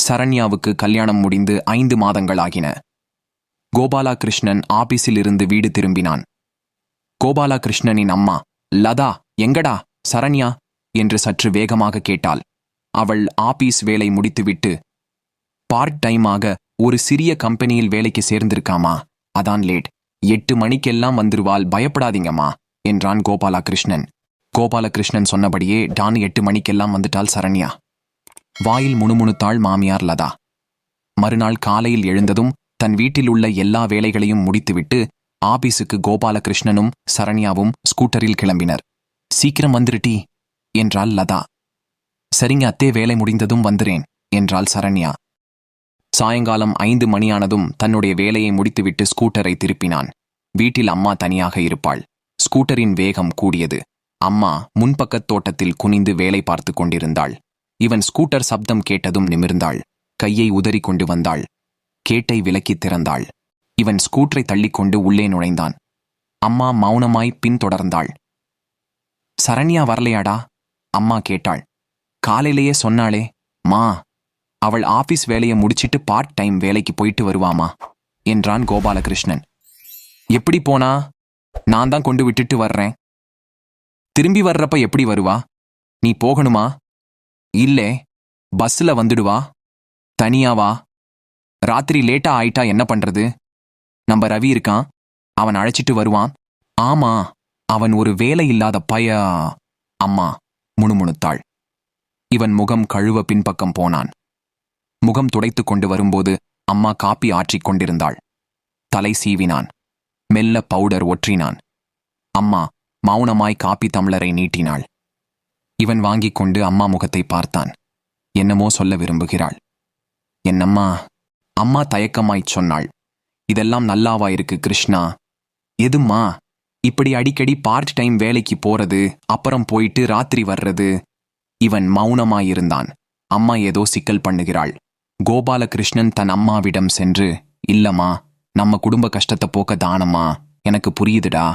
சரண்யாவுக்கு கல்யாணம் முடிந்து ஐந்து மாதங்களாகின. கோபாலகிருஷ்ணன் ஆபீஸில் இருந்து வீடு திரும்பினான். கோபாலகிருஷ்ணனின் அம்மா லதா எங்கடா சரண்யா? என்று சற்று வேகமாக கேட்டாள். அவள் ஆபீஸ் வேலை முடித்துவிட்டு பார்ட் டைமாக ஒரு சிறிய கம்பெனியில் வேலைக்கு சேர்ந்திருக்காமா? அதான் லேட். எட்டு மணிக்கெல்லாம் வந்துருவாள் பயப்படாதீங்கம்மா என்றான் கோபாலகிருஷ்ணன். கோபாலகிருஷ்ணன் சொன்னபடியே டான் எட்டு மணிக்கெல்லாம் வந்துட்டாள் சரண்யா. வாயில் முணுமுணுத்தாள் மாமியார் லதா. மறுநாள் காலையில் எழுந்ததும் தன் வீட்டில் உள்ள எல்லா வேலைகளையும் முடித்துவிட்டு ஆபீஸுக்கு கோபாலகிருஷ்ணனும் சரண்யாவும் ஸ்கூட்டரில் கிளம்பினர். சீக்கிரம் வந்துருட்டி என்றாள் லதா. சரிங்க அத்தே வேலை முடிந்ததும் வந்துறேன் என்றாள் சரண்யா. சாயங்காலம் ஐந்து மணியானதும் தன்னுடைய வேலையை முடித்துவிட்டு ஸ்கூட்டரை திருப்பினான். வீட்டில் அம்மா தனியாக இருப்பாள். ஸ்கூட்டரின் வேகம் கூடியது. அம்மா முன்பக்கத் தோட்டத்தில் குனிந்து வேலை பார்த்து கொண்டிருந்தாள். இவன் ஸ்கூட்டர் சப்தம் கேட்டதும் நிமிர்ந்தாள். கையை உதறி கொண்டு வந்தாள். கேட்டை விலக்கி திறந்தாள். இவன் ஸ்கூட்டரை தள்ளிக்கொண்டு உள்ளே நுழைந்தான். அம்மா மௌனமாய் பின்தொடர்ந்தாள். சரண்யா வரலையாடா? அம்மா கேட்டாள். காலையிலேயே சொன்னாளே மா அவள் ஆபீஸ் வேலையை முடிச்சிட்டு பார்ட் டைம் வேலைக்கு போயிட்டு வருவாமா? என்றான் கோபாலகிருஷ்ணன். எப்படி போனா? நான் தான் கொண்டு விட்டுட்டு வர்றேன். திரும்பி வர்றப்ப எப்படி வருவா? நீ போகணுமா? இல்லே பஸ்ல வந்துடுவா தனியாவா ராத்திரி லேட்டா ஆயிட்டா என்ன பண்றது? நம்ம ரவி இருக்கான். அவன் அழைச்சிட்டு வருவான். ஆமா அவன் ஒரு வேலை இல்லாத பய அம்மா முணுமுணுத்தாள். இவன் முகம் கழுவ பின்பக்கம் போனான். முகம் துடைத்து கொண்டு வரும்போது அம்மா காப்பி ஆற்றிக் கொண்டிருந்தாள். தலை சீவினான். மெல்ல பவுடர் ஒற்றினான். அம்மா மௌனமாய் காப்பி தம்ளரை நீட்டினாள். இவன் வாங்கிக் கொண்டு அம்மா முகத்தை பார்த்தான். என்னமோ சொல்ல விரும்புகிறாள். என்னம்மா அம்மா தயக்கமாய்ச் சொன்னாள். இதெல்லாம் நல்லாவா இருக்கு கிருஷ்ணா? எதும்மா இப்படி அடிக்கடி பார்ட் டைம் வேலைக்கு போறது அப்புறம் போயிட்டு ராத்திரி வர்றது? இவன் மௌனமாயிருந்தான். அம்மா ஏதோ சிக்கல் பண்ணுகிறாள். கோபாலகிருஷ்ணன் தன் அம்மாவிடம் சென்று இல்லம்மா நம்ம குடும்ப கஷ்டத்தை போக்க தானம்மா எனக்கு புரியுதுடா.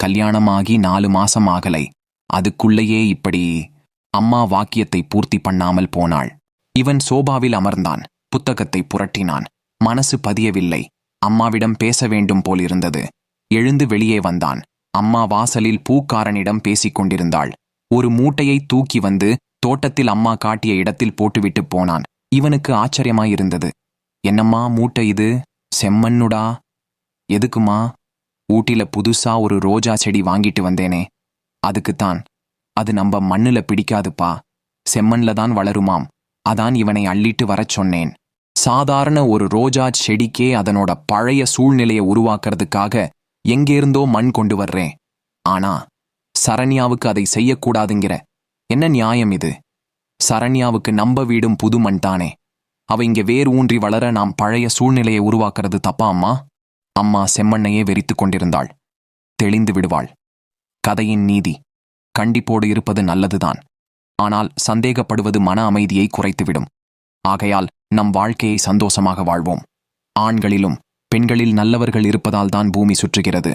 கல்யாணமாகி நாலு மாசம் ஆகலை. அதுக்குள்ளேயே இப்படி அம்மா வாக்கியத்தை பூர்த்தி பண்ணாமல் போனாள். இவன் சோபாவில் அமர்ந்தான் புத்தகத்தை புரட்டினான். மனசு பதியவில்லை. அம்மாவிடம் பேச வேண்டும் போலிருந்தது. எழுந்து வெளியே வந்தான். அம்மா வாசலில் பூக்காரனிடம் பேசிக் கொண்டிருந்தாள். ஒரு மூட்டையை தூக்கி வந்து தோட்டத்தில் அம்மா காட்டிய இடத்தில் போட்டுவிட்டு போனான். இவனுக்கு ஆச்சரியமாயிருந்தது. என்னம்மா மூட்டை இது? செம்மண்ணுடா? எதுக்குமா? ஊட்டில புதுசா ஒரு ரோஜா செடி வாங்கிட்டு வந்தேனே. அதுக்குத்தான். அது நம்ம மண்ணுல பிடிக்காதுப்பா. செம்மண்ல தான் வளருமாம். அதான் இவனை அள்ளிட்டு வரச் சொன்னேன். சாதாரண ஒரு ரோஜா செடிக்கே அதனோட பழைய சூழ்நிலையை உருவாக்குறதுக்காக எங்கேருந்தோ மண் கொண்டு வர்றேன். ஆனா சரண்யாவுக்கு அதை செய்யக்கூடாதுங்கிற என்ன நியாயம் இது? சரண்யாவுக்கு நம்ப வீடும் புது மண் தானே. அவ இங்க வேர் ஊன்றி வளர நாம் பழைய சூழ்நிலையை உருவாக்குறது தப்பா அம்மா? அம்மா செம்மண்ணையே வெறித்துக் கொண்டிருந்தாள். தெளிந்து விடுவாள். கதையின் நீதி. கண்டிப்போடு இருப்பது நல்லதுதான். ஆனால் சந்தேகப்படுவது மன அமைதியை குறைத்துவிடும். ஆகையால் நம் வாழ்க்கையை சந்தோஷமாக வாழ்வோம். ஆண்களிலும் பெண்களில் நல்லவர்கள் இருப்பதால் தான் பூமி சுற்றுகிறது.